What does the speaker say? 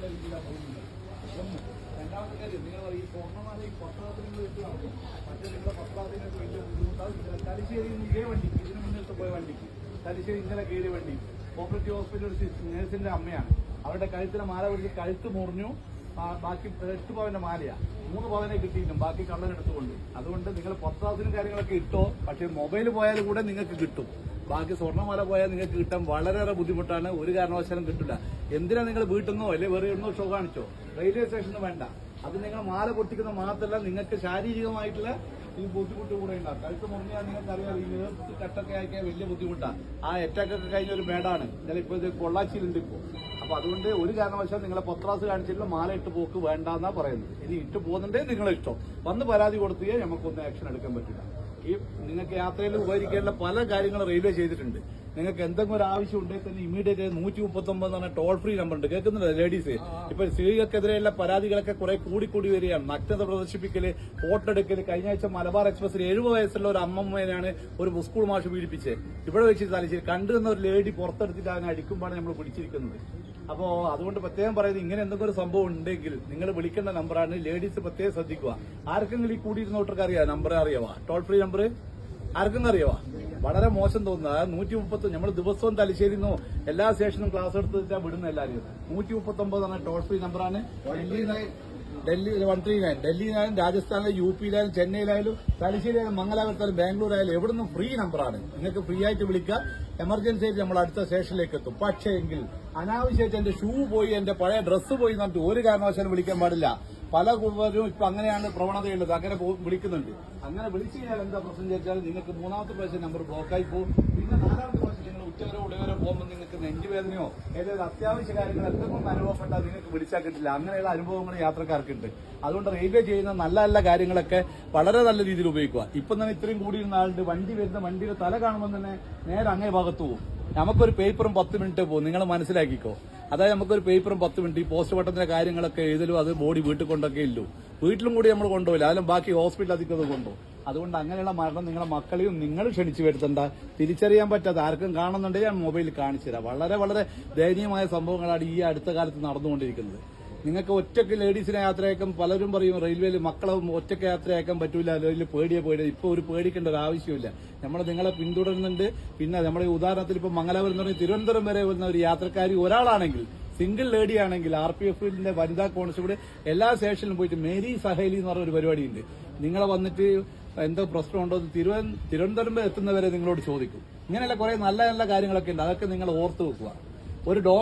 നല്ല രീതിയിലാണ് പോകുന്നില്ല ഒന്ന് രണ്ടാമത്തെ കാര്യം നിങ്ങൾ ഈ സ്വർണമാല ഈ പട്ടാളത്തിൽ നിങ്ങൾ വെക്കുകയാണ് മറ്റേ നിങ്ങളുടെ പട്ടാളത്തിനൊക്കെ വലിയ ബുദ്ധിമുട്ടാണ് തലശ്ശേരി ഇതേ വണ്ടിക്ക് ഇതിന് മുന്നിലത്തെ പോയ വണ്ടിക്ക് തലശ്ശേരി ഇന്നലെ കയറിയ വണ്ടി കോപ്പറേറ്റീവ് ഹോസ്പിറ്റൽ നേഴ്സിന്റെ അമ്മയാണ് അവരുടെ കഴുത്തിലെ മാല പിടിച്ച് കഴുത്ത് മുറിഞ്ഞു ബാക്കി എട്ട് പവന്റെ മാലയാണ് മൂന്ന് പവനെ കിട്ടിയിട്ടും ബാക്കി കള്ളനെടുത്തുകൊണ്ട് അതുകൊണ്ട് നിങ്ങൾ പത്താസിനും കാര്യങ്ങളൊക്കെ ഇട്ടോ പക്ഷേ മൊബൈൽ പോയാൽ കൂടെ നിങ്ങൾക്ക് കിട്ടും ബാക്കി സ്വർണമാല പോയാൽ നിങ്ങൾക്ക് കിട്ടാൻ വളരെയേറെ ബുദ്ധിമുട്ടാണ്. ഒരു കാരണവശാലും കിട്ടില്ല. എന്തിനാ നിങ്ങൾ വീട്ടിൽ നിന്നോ അല്ലെ വേറെ എവിടുന്നോ ഷോ കാണിച്ചോ? റെയിൽവേ സ്റ്റേഷനിൽ വേണ്ട. അത് നിങ്ങൾ മാല പൊട്ടിക്കുന്ന മാത്രമല്ല നിങ്ങൾക്ക് ശാരീരികമായിട്ടുള്ള ഈ ബുദ്ധിമുട്ട് കൂടെ ഉണ്ടാകും കഴുത്ത് മുറിഞ്ഞാൽ നിങ്ങൾക്ക് അറിയാം ഈ നേർത്ത് കട്ടൊക്കെ ആക്കിയാൽ വലിയ ബുദ്ധിമുട്ടാണ് ആ അറ്റാക്കൊക്കെ കഴിഞ്ഞ ഒരു മേടാണ്. എന്നാലും ഇപ്പോൾ ഇത് പൊള്ളാച്ചിയിലുണ്ട് ഇപ്പോൾ അപ്പൊ അതുകൊണ്ട് ഒരു കാരണവശാലും നിങ്ങളെ പത്രാസ് കാണിച്ചിട്ടുള്ള മാല ഇട്ട് പോക്ക് വേണ്ടെന്നാ പറയുന്നത്. ഇനി ഇട്ട് പോകുന്നുണ്ടേ നിങ്ങളെ ഇഷ്ടം. വന്ന് പരാതി കൊടുത്തേ നമുക്കൊന്ന് ആക്ഷൻ എടുക്കാൻ പറ്റില്ല. ഈ നിങ്ങൾക്ക് യാത്രയിൽ ഉപകരിക്കേണ്ട പല കാര്യങ്ങളും റെയിൽവേ ചെയ്തിട്ടുണ്ട്. നിങ്ങൾക്ക് എന്തെങ്കിലും ഒരു ആവശ്യം ഉണ്ടെങ്കിൽ തന്നെ ഇമീഡിയറ്റ് നൂറ്റി മുപ്പത്തി ഒമ്പത് പറഞ്ഞ ടോൾ ഫ്രീ നമ്പർ ഉണ്ട്. കേൾക്കുന്നില്ല ലേഡീസ് ഇപ്പൊ സ്ത്രീകൾക്കെതിരെയുള്ള പരാതികളൊക്കെ കുറെ കൂടിക്കൂടി വരികയാണ്. നഗ്നത പ്രദർശിപ്പിക്കൽ ഫോട്ടോ എടുക്കൽ. കഴിഞ്ഞ ആഴ്ച മലബാർ എക്സ്പ്രസിൽ എഴുപത് വയസ്സുള്ള ഒരു അമ്മമ്മേനാണ് ഒരു സ്കൂൾ മാഷ് പീഡിപ്പിച്ചത്. ഇവിടെ വെച്ച് തലശ്ശേരി കണ്ടുവന്ന ഒരു ലേഡി പുറത്തെടുത്തിട്ട് അതിനെ അടിക്കുമ്പോഴാണ് നമ്മൾ പിടിച്ചിരിക്കുന്നത്. അപ്പോ അതുകൊണ്ട് പ്രത്യേകം പറയുന്നത് ഇങ്ങനെ എന്തെങ്കിലും ഒരു സംഭവം ഉണ്ടെങ്കിൽ നിങ്ങൾ വിളിക്കേണ്ട നമ്പറാണ് ലേഡീസ് പ്രത്യേകം ശ്രദ്ധിക്കുക. ആർക്കെങ്കിലും ഈ കൂടിയിരുന്നോട്ടർക്ക് അറിയാം നമ്പർ അറിയാവാ? ടോൾ ഫ്രീ നമ്പർ ആർക്കെങ്കിലും അറിയാവാ? വളരെ മോശം തോന്നുന്നത് അതായത് നൂറ്റി മുപ്പത്തി നമ്മൾ ദിവസവും തലശ്ശേരിന്നോ എല്ലാ സ്റ്റേഷനും ക്ലാസ് എടുത്ത് വിടുന്ന എല്ലാവരും നൂറ്റി മുപ്പത്തി ഒമ്പത് എന്ന ടോൾ ഫ്രീ നമ്പറാണ് Delhi Delhi one three nine ഡൽഹിയിലായാലും രാജസ്ഥാനിലും യു പിയിലായാലും ചെന്നൈയിലായാലും തലശ്ശേരിയായാലും മംഗലാപുരത്തായാലും ബാംഗ്ലൂർ ആയാലും എവിടെ ഫ്രീ നമ്പറാണ് നിങ്ങൾക്ക് ഫ്രീ ആയിട്ട് വിളിക്കുക എമർജൻസി ആയിട്ട് നമ്മൾ അടുത്ത സ്റ്റേഷനിലേക്ക് എത്തും പക്ഷേ എങ്കിൽ അനാവശ്യമായിട്ട് എന്റെ ഷൂ പോയി എന്റെ പഴയ ഡ്രസ്സ് പോയി എന്ന് പറഞ്ഞിട്ട് ഒരു കാരണവശാലും വിളിക്കാൻ പാടില്ല. പല കുടുംബരും ഇപ്പൊ അങ്ങനെയാണ് പ്രവണതയുള്ളത്. അങ്ങനെ വിളിക്കുന്നുണ്ട്. അങ്ങനെ വിളിച്ചു കഴിഞ്ഞാൽ എന്താ പ്രശ്നം ചോദിച്ചാൽ നിങ്ങൾക്ക് മൂന്നാമത്തെ പ്രാവശ്യം നമ്പർ ബ്ലോക്കായി പോകും. പിന്നെ നാലാമത്തെ പ്രാവശ്യം നിങ്ങൾ ഉച്ചവരെ ഉടവരെ പോകുമ്പോൾ നിങ്ങൾക്ക് നെഞ്ചുവേദനയോ ഏതെങ്കിലും അത്യാവശ്യ കാര്യങ്ങൾ എന്തെങ്കിലും അനുഭവപ്പെട്ടാൽ നിങ്ങൾക്ക് വിളിച്ചാൽ കിട്ടില്ല. അങ്ങനെയുള്ള അനുഭവങ്ങൾ യാത്രക്കാർക്കുണ്ട്. അതുകൊണ്ട് റെയിൽവേ ചെയ്യുന്ന നല്ല നല്ല കാര്യങ്ങളൊക്കെ വളരെ നല്ല രീതിയിൽ ഉപയോഗിക്കുക. ഇപ്പം തന്നെ ഇത്രയും കൂടിയിരുന്ന ആളുണ്ട്. വണ്ടി വരുന്ന വണ്ടിയുടെ തല കാണുമ്പോൾ തന്നെ നേരെ അങ്ങേ ഭാഗത്ത് പോകും. നമുക്കൊരു പേപ്പറും പത്ത് മിനിറ്റ് പോകും. നിങ്ങൾ മനസ്സിലാക്കിക്കോ. അതായത് നമുക്കൊരു പേപ്പറും പത്ത് മിനിറ്റ് ഈ പോസ്റ്റ് പട്ടത്തിന്റെ കാര്യങ്ങളൊക്കെ എഴുതലും അത് ബോഡി വീട്ടിൽ കൊണ്ടൊക്കെ ഇല്ലു. വീട്ടിലും കൂടി നമ്മൾ കൊണ്ടുപോയില്ല അതിലും ബാക്കി ഹോസ്പിറ്റൽ അധികം കൊണ്ടുപോകും അതുകൊണ്ട് അങ്ങനെയുള്ള മരണം നിങ്ങളുടെ മക്കളെയും നിങ്ങൾ ക്ഷണിച്ചു വരുത്തണ്ട. തിരിച്ചറിയാൻ പറ്റാത്ത ആർക്കും കാണുന്നുണ്ടെങ്കിൽ ഞാൻ മൊബൈലിൽ കാണിച്ചു തരാം. വളരെ വളരെ ദയനീയമായ സംഭവങ്ങളാണ് ഈ അടുത്ത കാലത്ത് നടന്നുകൊണ്ടിരിക്കുന്നത്. നിങ്ങൾക്ക് ഒറ്റയ്ക്ക് ലേഡീസിനെ യാത്രയാക്കാൻ പലരും പറയും റെയിൽവേയിൽ മക്കളെ ഒറ്റയ്ക്ക് യാത്രയാക്കാൻ പറ്റൂല അല്ലെങ്കിൽ പേടിയെ പേടി ഇപ്പൊ ഒരു പേടിക്കേണ്ട ഒരു ആവശ്യമില്ല നമ്മൾ നിങ്ങളെ പിന്തുടരുന്നുണ്ട്. പിന്നെ നമ്മുടെ ഉദാഹരണത്തിൽ ഇപ്പൊ മംഗലാപുരം എന്ന് പറഞ്ഞാൽ തിരുവനന്തപുരം വരെ വരുന്ന ഒരു യാത്രക്കാരി ഒരാളാണെങ്കിൽ സിംഗിൾ ലേഡി ആണെങ്കിൽ ആർ പി എഫിന്റെ വനിതാ കോൺസ്റ്റബിൾ എല്ലാ സ്റ്റേഷനിലും പോയിട്ട് മേരി സഹേലി എന്ന് പറഞ്ഞ ഒരു പരിപാടിയുണ്ട്. നിങ്ങളെ വന്നിട്ട് എന്തോ പ്രശ്നമുണ്ടോ തിരുവന തിരുവനന്തപുരം വരെ എത്തുന്നവരെ നിങ്ങളോട് ചോദിക്കും. ഇങ്ങനെയുള്ള കുറെ നല്ല നല്ല കാര്യങ്ങളൊക്കെ ഉണ്ട്. അതൊക്കെ നിങ്ങൾ ഓർത്തു വെക്കുക. ഒരു ഡോക്ടർ